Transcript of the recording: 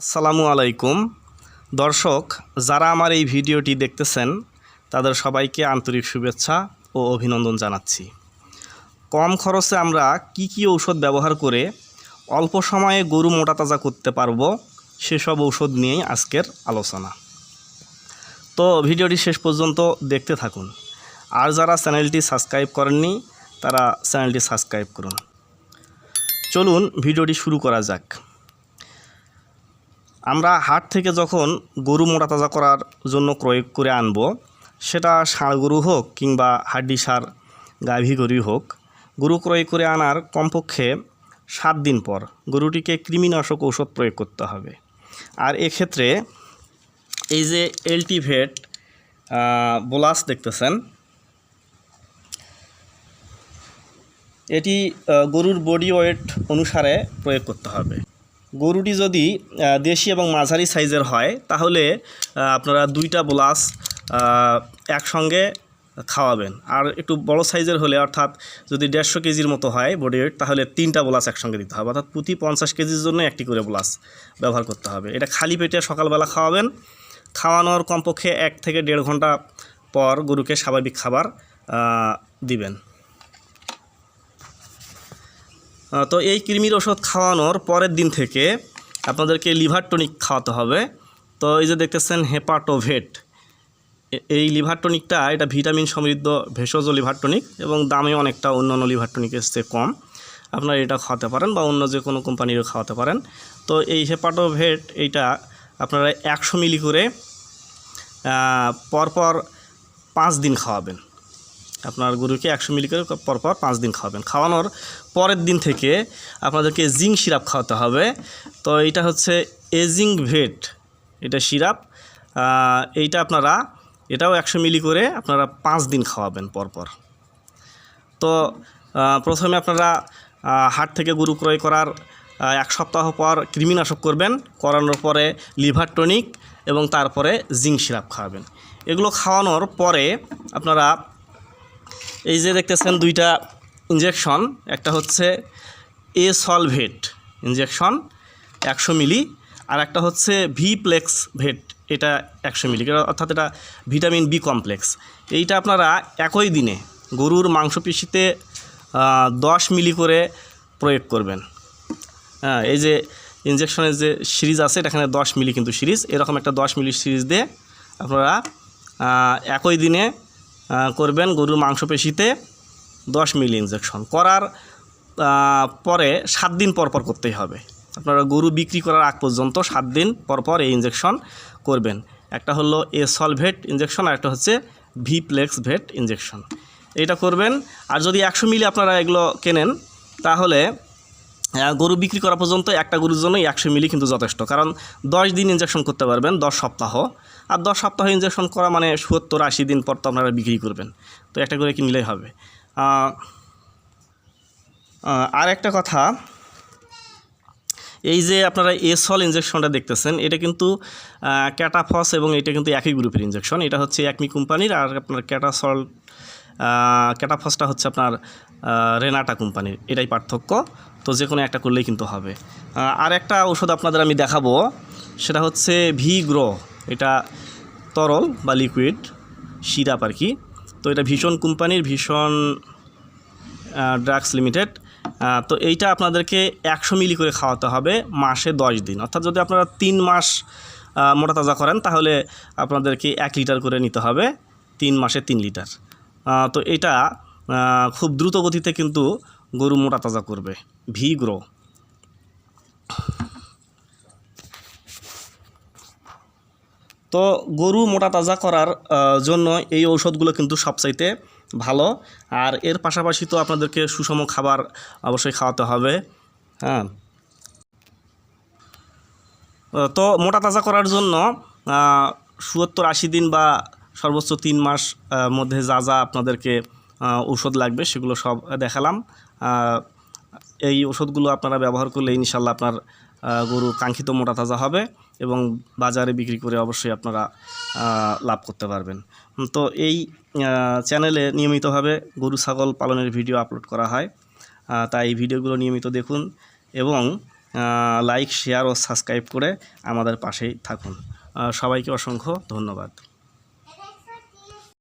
আসসালামু আলাইকুম। দর্শক, যারা আমার এই ভিডিওটি দেখতেছেন, তাদের সবাইকে আন্তরিক শুভেচ্ছা ও অভিনন্দন জানাচ্ছি। কম খরচে আমরা কি কি ঔষধ ব্যবহার করে অল্প সময়ে গরু মোটা তাজা করতে পারব, সেসব ঔষধ নিয়েই আজকের আলোচনা। তো ভিডিওটি শেষ পর্যন্ত দেখতে থাকুন। আর যারা চ্যানেলটি সাবস্ক্রাইব করেননি, তারা চ্যানেলটি সাবস্ক্রাইব করুন। চলুন, ভিডিওটি শুরু করা যাক। আমরা হাট থেকে যখন গরু মোটা তাজা করার জন্য ক্রয় করে আনব, সেটা ষাঁড় গরু হোক কিংবা হাড্ডি সার গাভী গরুই হোক, গরু ক্রয় করে আনার কমপক্ষে সাত দিন পর গরুটিকে কৃমিনাশক ঔষধ প্রয়োগ করতে হবে। আর এক্ষেত্রে এই যে এলটিভেট বোলাস দেখতেছেন, এটি গরুর বডি ওয়েট অনুসারে প্রয়োগ করতে হবে। গরুটি যদি দেশি এবং মাঝারি সাইজের হয়, তাহলে আপনারা দুইটা ব্লাস একসঙ্গে খাওয়াবেন। আর একটু বড় সাইজের হলে, অর্থাৎ যদি দেড়শো কেজির মতো হয় বডি ওয়েট, তাহলে তিনটা ব্লাস একসঙ্গে দিতে হবে। অর্থাৎ প্রতি পঞ্চাশ কেজির জন্য একটি করে ব্লাস ব্যবহার করতে হবে। এটা খালি পেটে সকালবেলা খাওয়াবেন। খাওয়ানোর কমপক্ষে এক থেকে দেড় ঘণ্টা পর গরুকে স্বাভাবিক খাবার দিবেন। তো এই কৃমির ওষুধ খাওয়ানোর পরের দিন থেকে আপনাদেরকে লিভার টনিক খাওয়াতে হবে। তো এই যে দেখতেছেন হেপাটোভেট এই লিভার টনিকটা, এটা ভিটামিন সমৃদ্ধ ভেষজ লিভার টনিক এবং দামে অনেকটা অন্যান্য লিভার টনিকের চেয়ে কম। আপনারা এটা খাওয়াতে পারেন বা অন্য যে কোনো কোম্পানিরও খাওয়াতে পারেন। তো এই হেপাটোভেট, এইটা আপনারা একশো মিলি করে পরপর পাঁচ দিন খাওয়াবেন। আপনার গরুকে একশো মিলি করে পরপর পাঁচ দিন খাওয়াবেন। খাওয়ানোর পরের দিন থেকে আপনাদেরকে জিঙ্ক সিরাপ খাওয়াতে হবে। তো এটা হচ্ছে এজিং ভেট, এটা সিরাপ। এইটা আপনারা, এটাও একশো মিলি করে আপনারা পাঁচ দিন খাওয়াবেন পরপর তো প্রথমে আপনারা হাট থেকে গরু ক্রয় করার এক সপ্তাহ পর কৃমিনাশক করবেন। করানোর পরে লিভার টনিক এবং তারপরে জিঙ্ক সিরাপ খাওয়াবেন। এগুলো খাওয়ানোর পরে আপনারা এই যে দেখতেছেন দুইটা ইঞ্জেকশন একটা হচ্ছে এ সলভেট ইঞ্জেকশন একশো মিলি, আর একটা হচ্ছে ভি প্লেক্স ভেট এটা একশো মিলি অর্থাৎ এটা ভিটামিন বি কমপ্লেক্স এইটা আপনারা একই দিনে গরুর মাংসপেশিতে দশ মিলি করে প্রয়োগ করবেন। হ্যাঁ এই যে ইঞ্জেকশনের যে সিরিজ আছে, এটা এখানে দশ মিলি কিন্তু সিরিজ। এরকম একটা দশ মিলি সিরিজ দিয়ে আপনারা একই দিনে করবেন গরুর মাংসপেশিতে দশ মিলি ইঞ্জেকশন করার পরে সাত দিন পর পর করতেই হবে। আপনারা গরু বিক্রি করার আগ পর্যন্ত সাত দিন পর পর এই ইঞ্জেকশন করবেন। একটা হলো এ সলভেট ইঞ্জেকশন আর একটা হচ্ছে ভি প্লেক্স ভেট ইঞ্জেকশন এইটা করবেন। আর যদি একশো মিলি আপনারা এগুলো কেনেন, তাহলে গরু বিক্রি করা পর্যন্ত একটা গরুর জন্যই একশো মিলি কিন্তু যথেষ্ট। কারণ দশ দিন ইঞ্জেকশন করতে পারবেন, দশ সপ্তাহ। আর দশ সপ্তাহ ইঞ্জেকশন করা মানে সত্তর আশি দিন পর তো আপনারা বিক্রি করবেন। তো একটা করে কিনলেই হবে। আর একটা কথা, এই যে আপনারা এসল ইঞ্জেকশনটা দেখতেছেন, এটা কিন্তু ক্যাটাফস এবং এটা কিন্তু একই গ্রুপের ইঞ্জেকশন এটা হচ্ছে একমি কোম্পানির আর আপনার ক্যাটাসল ক্যাটাফসটা হচ্ছে আপনার রেনাটা কোম্পানির। এটাই পার্থক্য। তো যে কোনো একটা করলেই কিন্তু হবে। আর একটা ওষুধ আপনাদের আমি দেখাবো, সেটা হচ্ছে ভি গ্রো এটা তরল বা লিকুইড সিরাপ আর কি। তো এটা ভীষণ কোম্পানির, ভীষণ ড্রাগস লিমিটেড তো এইটা আপনাদেরকে একশো মিলি করে খাওয়াতে হবে মাসে দশ দিন। অর্থাৎ যদি আপনারা তিন মাস মোটা তাজা করেন, তাহলে আপনাদেরকে এক লিটার করে নিতে হবে, তিন মাসে তিন লিটার। তো এটা খুব দ্রুত গতিতে কিন্তু গরু মোটা তাজা করবে। ভি গ্রো তো গরু মোটা তাজা করার জন্য এই ঔষধগুলো কিন্তু সবচাইতে ভালো। আর এর পাশাপাশি তো আপনাদেরকে সুষম খাবার অবশ্যই খাওয়াতে হবে। হ্যাঁ। তো মোটা তাজা করার জন্য সত্তর আশি দিন বা সর্বোচ্চ তিন মাস মধ্যে যা যা আপনাদেরকে ঔষধ লাগবে সেগুলো সব দেখালাম। এই ওষুধগুলো আপনারা ব্যবহার করলে ইনশাল্লাহ আপনার গরু কাঙ্ক্ষিত মোটা তাজা হবে এবং বাজারে বিক্রি করে অবশ্যই আপনারা লাভ করতে পারবেন। তো এই চ্যানেলে নিয়মিতভাবে গরু, ছাগল পালনের ভিডিও আপলোড করা হয়। তাই এই ভিডিওগুলো নিয়মিত দেখুন এবং লাইক, শেয়ার ও সাবস্ক্রাইব করে আমাদের পাশেই থাকুন। সবাইকে অসংখ্য ধন্যবাদ।